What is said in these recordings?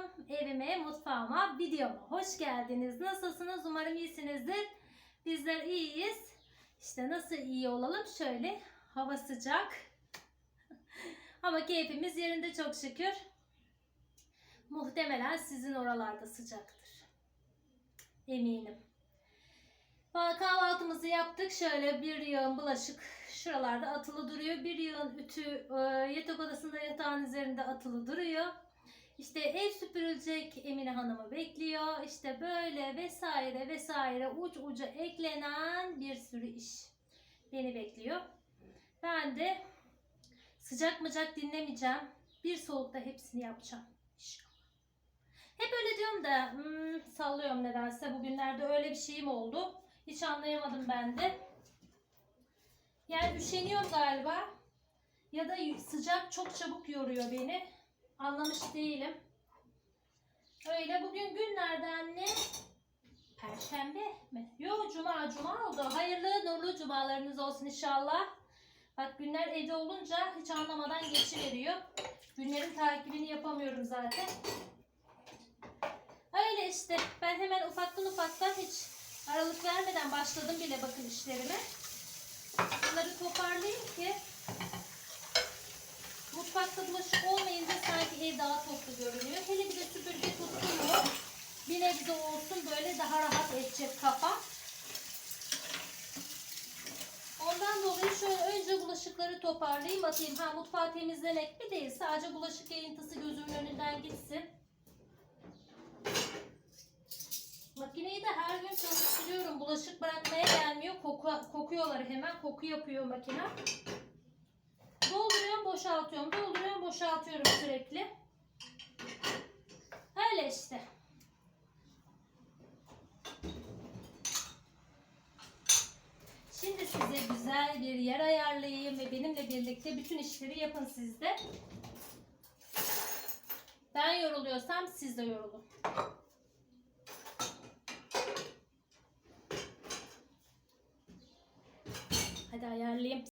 Canlarım evime, mutfağıma, videoma hoş geldiniz. Nasılsınız? Umarım iyisinizdir. Bizler iyiyiz. İşte nasıl iyi olalım? Şöyle hava sıcak. Ama keyfimiz yerinde çok şükür. Muhtemelen sizin oralarda sıcaktır. Eminim. Kahvaltımızı yaptık. Şöyle bir yığın bulaşık şuralarda atılı duruyor. Bir yığın ütü e, yatak odasında yatağın üzerinde atılı duruyor. İşte ev süpürülecek Emine Hanım'ı bekliyor. İşte böyle vesaire vesaire uç uca eklenen bir sürü iş beni bekliyor. Ben de sıcak mıcak dinlemeyeceğim. Bir soğukta hepsini yapacağım. Hep öyle diyorum da hmm, sallıyorum nedense. Bugünlerde öyle bir şeyim oldu. Hiç anlayamadım ben de. Yani üşeniyorum galiba. Ya da sıcak çok çabuk yoruyor beni. Anlamış değilim. Öyle bugün günlerden ne? Perşembe mi? Yok cuma cuma oldu. Hayırlı nurlu cumalarınız olsun inşallah. Bak günler evde olunca hiç anlamadan geçiveriyor. Günlerin takibini yapamıyorum zaten. Öyle işte. Ben hemen ufaktan ufaktan hiç aralık vermeden başladım bile bakın işlerime. Bunları toparlayayım ki mutfakta bulaşık olmayınca sanki ev daha toplu görünüyor. Hele bir de süpürge tuttum mu bir nebze olsun böyle daha rahat edecek kafa. Ondan dolayı şöyle önce bulaşıkları toparlayayım atayım. Ha mutfağı temizlemek mi değil sadece bulaşık yayıntısı gözümün önünden gitsin. Makineyi de her gün çalıştırıyorum. Bulaşık bırakmaya gelmiyor. Koku, kokuyorlar hemen. Koku yapıyor makine. Dolduruyorum, boşaltıyorum. Dolduruyorum, boşaltıyorum sürekli. Öyle işte. Şimdi size güzel bir yer ayarlayayım ve benimle birlikte bütün işleri yapın siz de. Ben yoruluyorsam siz de yorulun. Hadi ayarlayayım.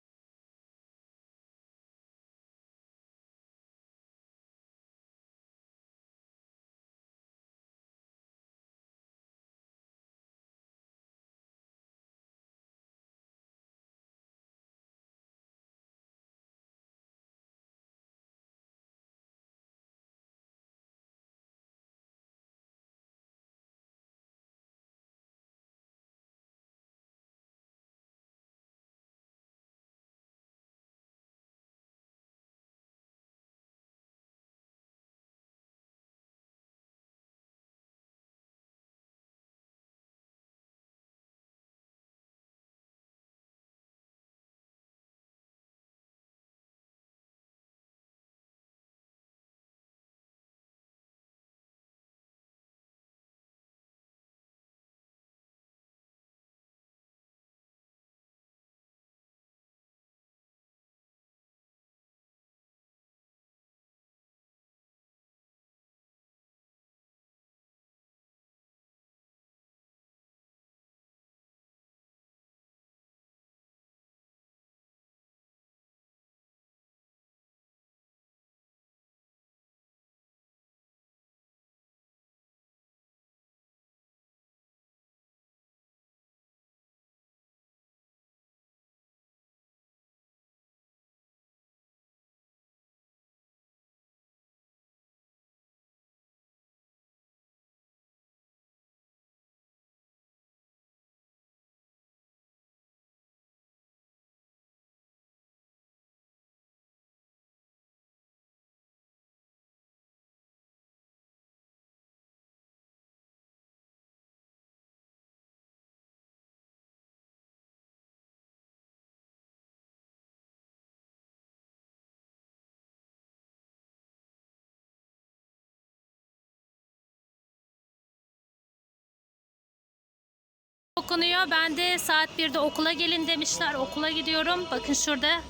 Okunuyor. Ben de saat 1'de okula gelin demişler. Okula gidiyorum. Bakın şurada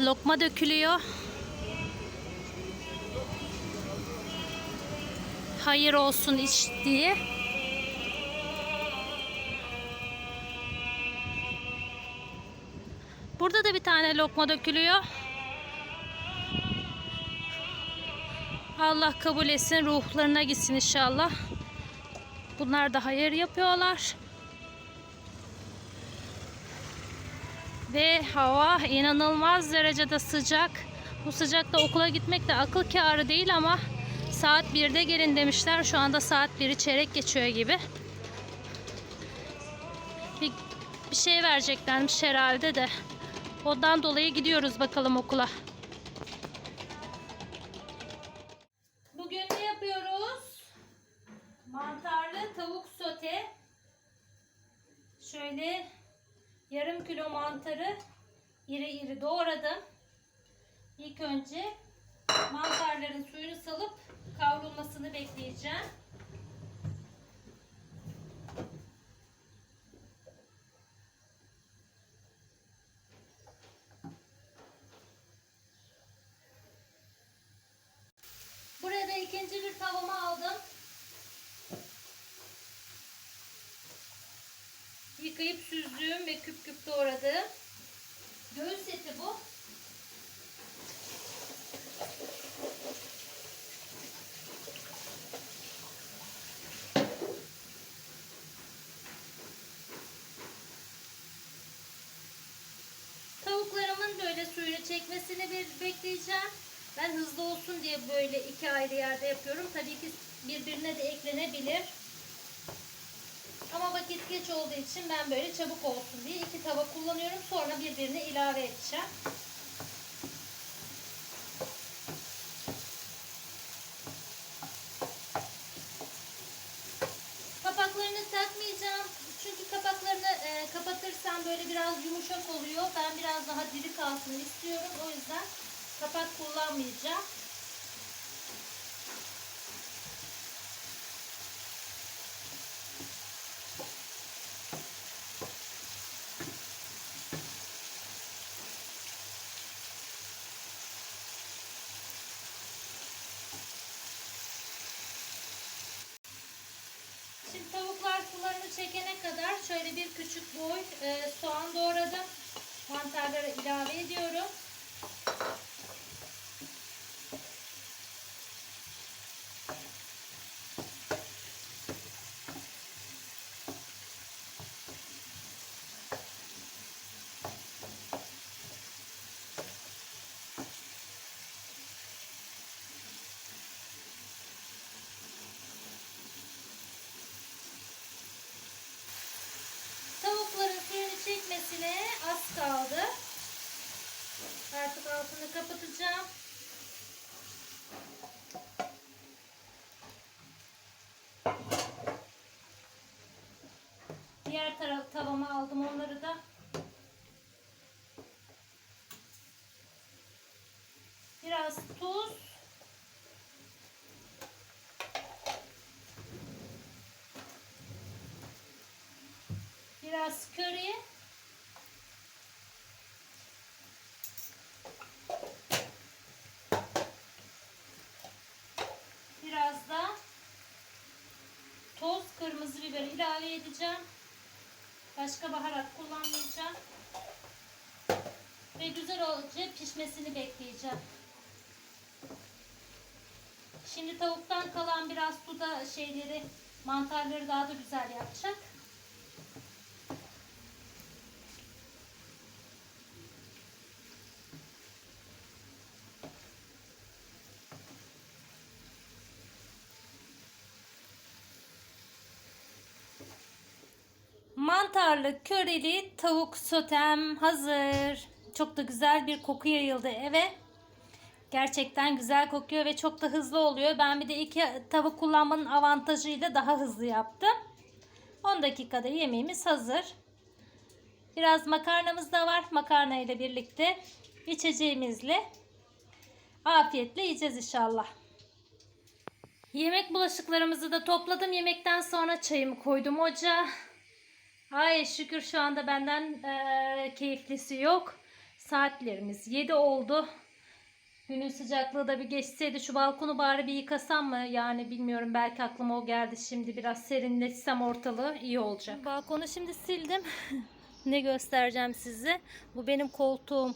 lokma dökülüyor. Hayır olsun iş diye. Burada da bir tane lokma dökülüyor. Allah kabul etsin ruhlarına gitsin inşallah. Bunlar da hayır yapıyorlar. Ve hava inanılmaz derecede sıcak. Bu sıcakta okula gitmek de akıl kârı değil ama saat 1'de gelin demişler. Şu anda saat 1'i çeyrek geçiyor gibi. Bir, bir şey vereceklermiş herhalde de. Ondan dolayı gidiyoruz bakalım okula. Önce mantarların suyunu salıp kavrulmasını bekleyeceğim. Burada ikinci bir tavamı aldım. Yıkayıp süzdüğüm ve küp küp doğradığım göğüs eti bu. Tavuklarımın böyle suyunu çekmesini bir bekleyeceğim. Ben hızlı olsun diye böyle iki ayrı yerde yapıyorum. Tabii ki birbirine de eklenebilir. Ama vakit geç olduğu için ben böyle çabuk olsun diye iki tava kullanıyorum. Sonra birbirine ilave edeceğim. Çünkü kapaklarını e, kapatırsam böyle biraz yumuşak oluyor. Ben biraz daha diri kalsın istiyorum. O yüzden kapak kullanmayacağım. Şimdi tavuklar sularını çekene kadar şöyle bir küçük boy e, soğan doğradım. Mantarları ilave ediyorum. Çekmesine az kaldı. Artık altını kapatacağım. Diğer taraf tavama aldım onları da. Biraz tuz. Biraz köri. Biraz da toz kırmızı biber ilave edeceğim. Başka baharat kullanmayacağım. Ve güzel olunca pişmesini bekleyeceğim. Şimdi tavuktan kalan biraz su da şeyleri mantarları daha da güzel yapacak. Mantarlı köreli tavuk sotem hazır. Çok da güzel bir koku yayıldı eve. Gerçekten güzel kokuyor ve çok da hızlı oluyor. Ben bir de iki tavuk kullanmanın avantajıyla daha hızlı yaptım. 10 dakikada yemeğimiz hazır. Biraz makarnamız da var. Makarna ile birlikte içeceğimizle afiyetle yiyeceğiz inşallah. Yemek bulaşıklarımızı da topladım. Yemekten sonra çayımı koydum ocağa. Ay şükür şu anda benden eee, keyiflisi yok. Saatlerimiz 7 oldu. Günün sıcaklığı da bir geçseydi şu balkonu bari bir yıkasam mı? Yani bilmiyorum belki aklıma o geldi şimdi biraz serinletsem ortalığı iyi olacak. Balkonu şimdi sildim. ne göstereceğim size? Bu benim koltuğum.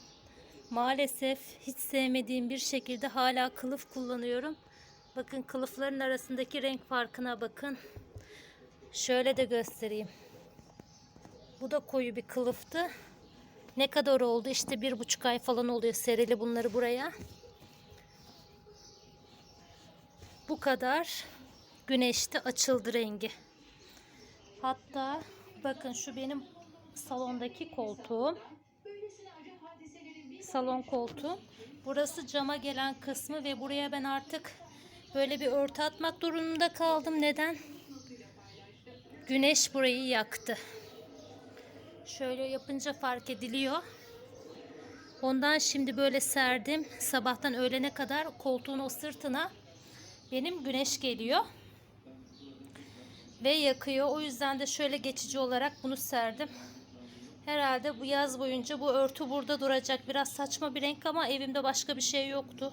Maalesef hiç sevmediğim bir şekilde hala kılıf kullanıyorum. Bakın kılıfların arasındaki renk farkına bakın. Şöyle de göstereyim. Bu da koyu bir kılıftı. Ne kadar oldu? İşte bir buçuk ay falan oluyor serili bunları buraya. Bu kadar güneşte açıldı rengi. Hatta bakın şu benim salondaki koltuğum. Salon koltuğu. Burası cama gelen kısmı ve buraya ben artık böyle bir örtü atmak durumunda kaldım. Neden? Güneş burayı yaktı. Şöyle yapınca fark ediliyor. Ondan şimdi böyle serdim. Sabahtan öğlene kadar koltuğun o sırtına benim güneş geliyor. Ve yakıyor. O yüzden de şöyle geçici olarak bunu serdim. Herhalde bu yaz boyunca bu örtü burada duracak. Biraz saçma bir renk ama evimde başka bir şey yoktu.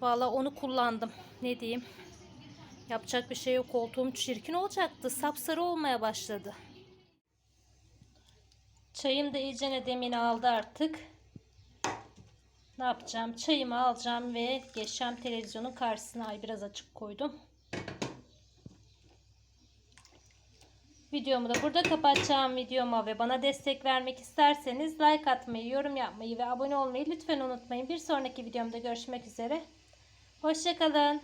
Valla onu kullandım. Ne diyeyim. Yapacak bir şey yok. Koltuğum çirkin olacaktı. Sapsarı olmaya başladı. Çayım da iyicene demini aldı artık. Ne yapacağım? Çayımı alacağım ve geçeceğim televizyonun karşısına. Ay biraz açık koydum. Videomu da burada kapatacağım videoma ve bana destek vermek isterseniz like atmayı, yorum yapmayı ve abone olmayı lütfen unutmayın. Bir sonraki videomda görüşmek üzere. Hoşçakalın.